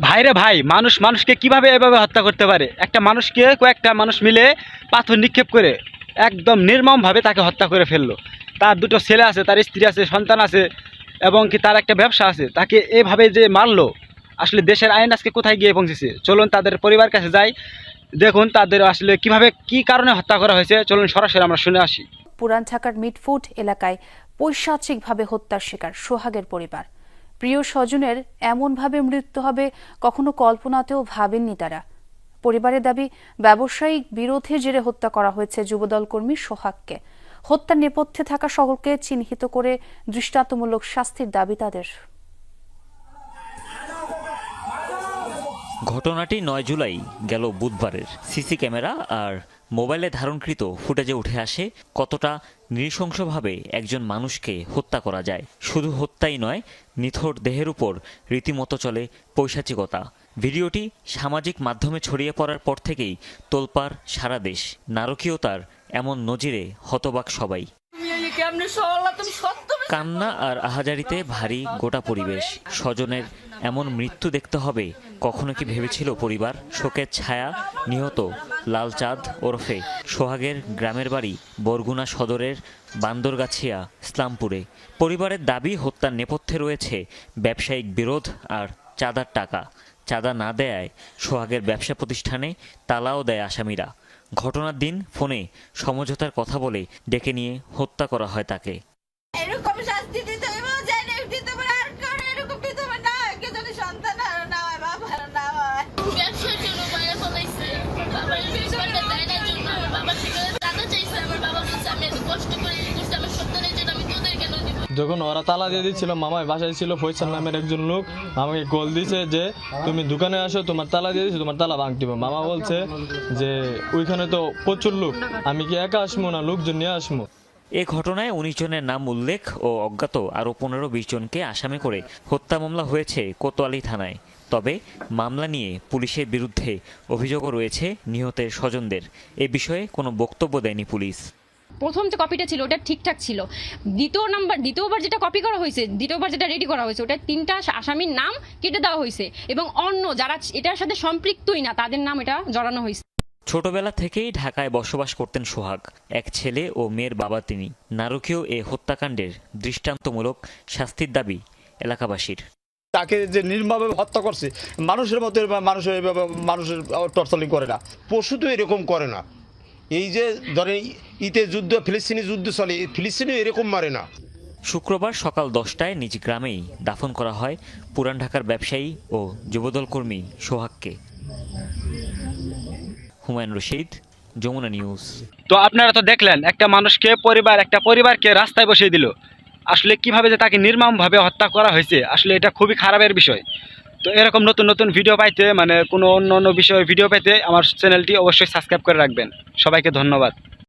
ভাইরে ভাই, মানুষ মানুষকে কীভাবে এভাবে হত্যা করতে পারে? একটা মানুষকে কয়েকটা মানুষ মিলে পাথর নিক্ষেপ করে একদম নির্মমভাবে তাকে হত্যা করে ফেলল। তার দুটো ছেলে আছে, তার স্ত্রী আছে, সন্তান আছে এবং কি তার একটা ব্যবসা আছে। তাকে এভাবে যে মারলো, আসলে দেশের আইন আজকে কোথায় গিয়ে পৌঁছেছে? চলুন তাদের পরিবার কাছে যাই, দেখুন তাদের আসলে কীভাবে কি কারণে হত্যা করা হয়েছে। চলুন সরাসরি আমরা শুনে আসি। পুরান ঢাকার মিটফুট এলাকায় পৈশাচিকভাবে হত্যার শিকার সোহাগের পরিবার। প্রিয় স্বজনের এমনভাবে মৃত্যু হবে কখনো কল্পনাতেও ভাবেননি তারা। পরিবারের দাবি, ব্যবসায়িক বিরোধের জেরে হত্যা করা হয়েছে যুবদল কর্মী সোহাগকে। হত্যার নেপথ্যে থাকা সকলকে চিহ্নিত করে দৃষ্টান্তমূলক শাস্তির দাবি তাদের। ঘটনাটি নয় জুলাই গেল বুধবারের। সিসি ক্যামেরা আর মোবাইলে ধারণকৃত ফুটেজে উঠে আসে কতটা নৃশংসভাবে একজন মানুষকে হত্যা করা যায়। শুধু হত্যাই নয় নিথর দেহের উপর রীতিমতো চলে পৈশাচিকতা। ভিডিওটি সামাজিক মাধ্যমে ছড়িয়ে পড়ার পর থেকেই তোলপাড় সারা দেশ নারকীয়তার এমন নজিরে হতবাক সবাই। কান্না আর আহাজারিতে ভারী গোটা পরিবেশ স্বজনের এমন মৃত্যু দেখতে হবে, কখনো কি ভেবেছিল পরিবার? শোকের ছায়া নিহত লালচাঁদ ওরফে সোহাগের গ্রামের বাড়ি বরগুনা সদরের বান্দরগাছিয়া, ইসলামপুরে। পরিবারের দাবি, হত্যার নেপথ্যে রয়েছে ব্যবসায়িক বিরোধ আর চাঁদার টাকা। চাঁদা না দেয়ায় সোহাগের ব্যবসা প্রতিষ্ঠানে তালাও দেয় আসামিরা। ঘটনার দিন ফোনে সমঝোতার কথা বলে ডেকে নিয়ে হত্যা করা হয় তাকে। যখন ওরা তালা দিয়ে দিচ্ছিল, মামাই বাসায় ছিল, ফৈসাল নামের একজন লোক আমাকে কল দিছে যে, তুমি দোকানে আসো, তোমার তালা দিয়ে দিচ্ছি তোমার তালা ভাঙতে হবে। মামা বলছে যে, ওইখানে তো প্রচুর লোক, আমি কি একা আসব না? লোকজন নিয়ে আসব? এ ঘটনায় উনিশ জনের নাম উল্লেখ ও অজ্ঞাত, আরও পনেরো বিশ জনকে আসামি করে হত্যা মামলা হয়েছে কোতোয়ালি থানায়। তবে মামলা নিয়ে পুলিশের বিরুদ্ধে অভিযোগও রয়েছে নিহতের স্বজনদের। এ বিষয়ে কোনো বক্তব্য দেয়নি পুলিশ। প্রথম যে কপিটা ছিল ওটা ঠিকঠাক ছিল। দ্বিতীয় নাম্বার দ্বিতীয়বার যেটা কপি করা হয়েছে দ্বিতীয়বার যেটা রেডি করা হয়েছে ওটা তিনটা আসামির নাম কেটে দেওয়া হয়েছে এবং অন্য যারা এটার সাথে সম্পৃক্তই না তাদের নাম এটা জড়ানো হয়েছে। ছোটবেলা থেকেই ঢাকায় বসবাস করতেন সোহাগ। এক ছেলে ও মেয়ের বাবা তিনি। নারকীয় এ হত্যাকাণ্ডের দৃষ্টান্তমূলক শাস্তির দাবি এলাকাবাসীর। তাকে যে নির্মমভাবে হত্যা করছে মানুষের মতো মানুষের মানুষের টর্চারিং করে না। পশু তো এরকম করে না। এই যে ধরেন ইতে যুদ্ধ ফিলিস্তিনি যুদ্ধ চলে ফিলিস্তিনিও এরকম মারে না। শুক্রবার সকাল দশটায় নিজ গ্রামেই দাফন করা হয় পুরান ঢাকার ব্যবসায়ী ও যুবদল কর্মী সোহাগকে। হুমায়ুন রশিদ যমুনা নিউজ। তো আপনারা তো দেখলেন একটা মানুষকে পরিবার একটা পরিবারকে রাস্তায় বসিয়ে দিল। আসলে কীভাবে যে তাকে নির্মমভাবে হত্যা করা হয়েছে আসলে এটা খুবই খারাপের বিষয়। তো এরকম নতুন নতুন ভিডিও পাইতে মানে কোনো অন্য অন্য বিষয়ে ভিডিও পেতে, আমার চ্যানেলটি অবশ্যই সাবস্ক্রাইব করে রাখবেন। সবাইকে ধন্যবাদ।